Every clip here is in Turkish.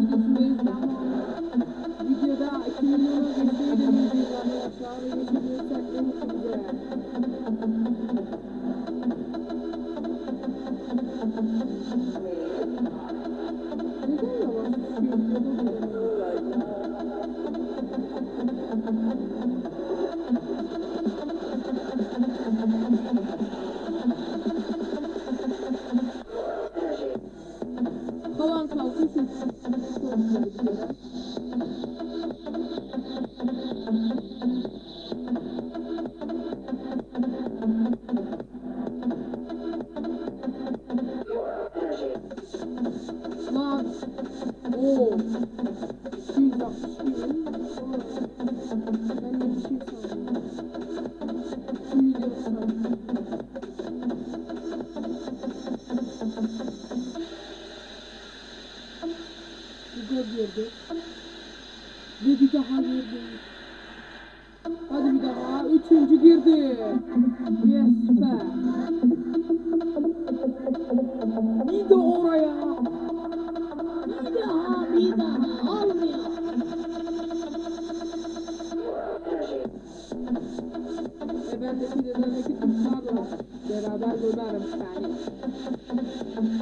videosundayız ama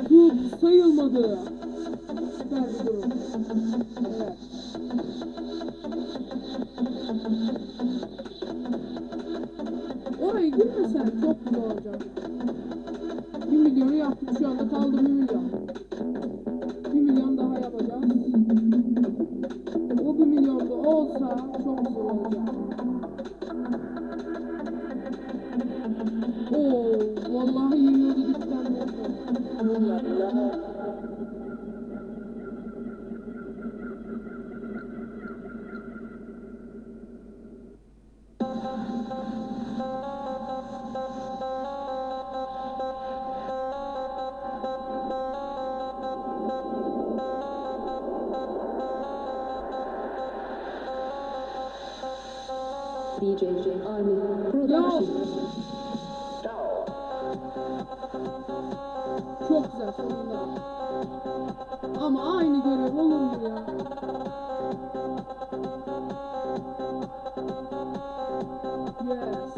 Top sayılmadı. Süper bir durum. Evet. Oraya girmesen çok güzel olacak. BJJ Army Production. Çok güzel sonunda. Ama aynı görev olur mu ya? Yes.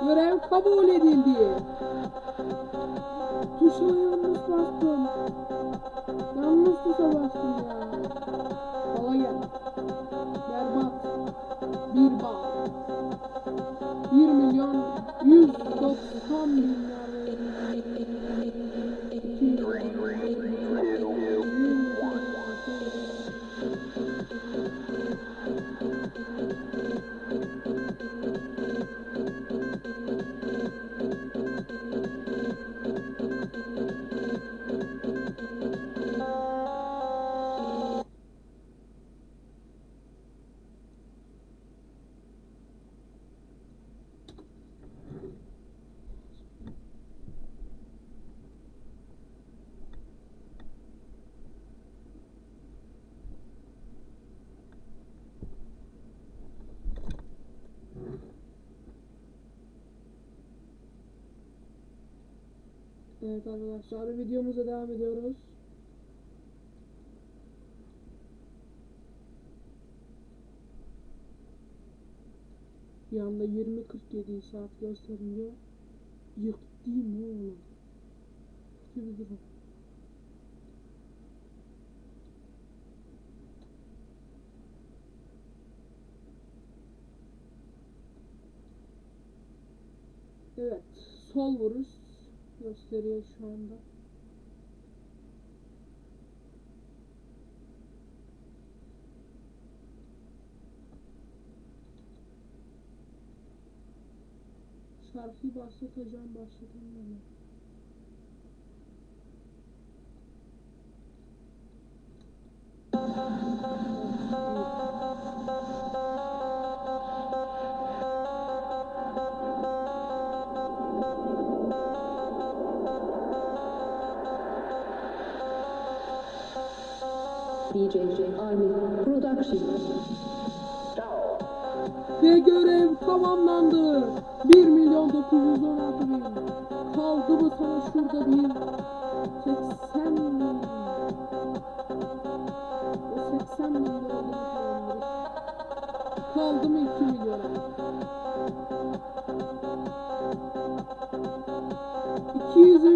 Görev kabul edildi. Tuşa yanlış bastım. Yanlış tuşa bastım ya. Bala gel. 1 milyon 190 bin Evet arkadaşlar videomuza devam ediyoruz. Bir anda 20.47 saat gösterince yıktım oğlum. Bir durum. Evet, sol vuruş gösteriyor şu anda. Şarkıyı başlatacağım, başlatamıyorum. DJ Army Production. Ve görev tamamlandı. 1 milyon 916 bin. Kaldı mı sana şurada bir 80 milyon. 80 milyon. Kaldı mı 2 milyon? 200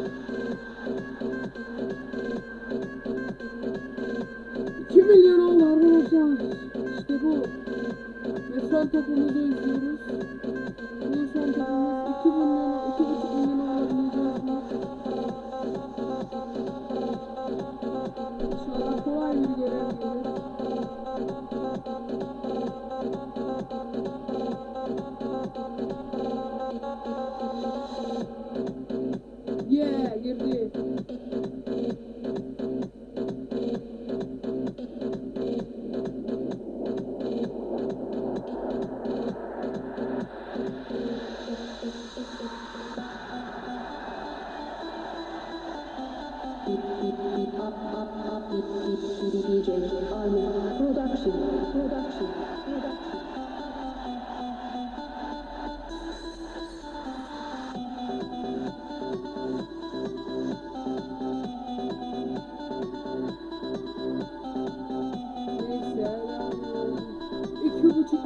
Production. Production.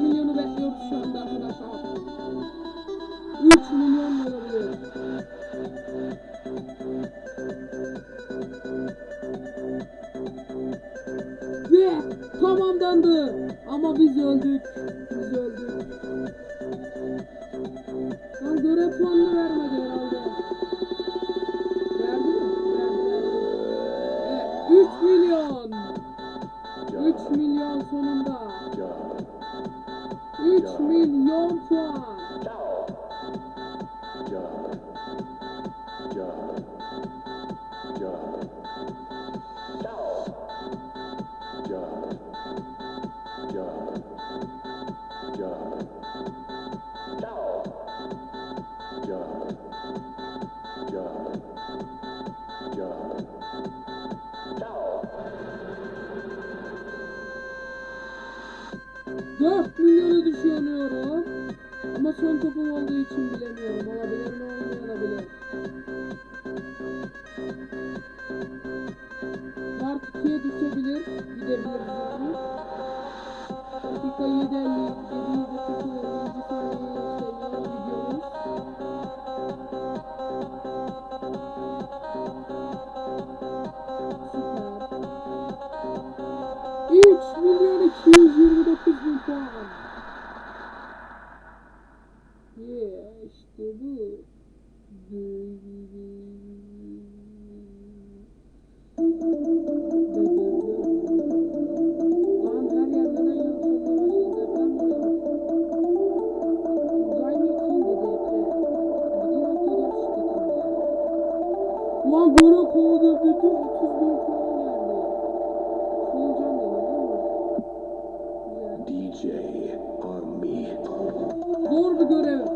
Milyonu bekliyoruz şu anda arkadaşlar. 3 milyon. Ve Ama biz öldük. Dört milyonu düşünüyorum. Ama son topum olduğu için bilemiyorum. Olabilir mi olmayabilir. Part 2'ye düşebilir. Gidebilir. Dakika 7.57 It's, you gotta choose your little. guru.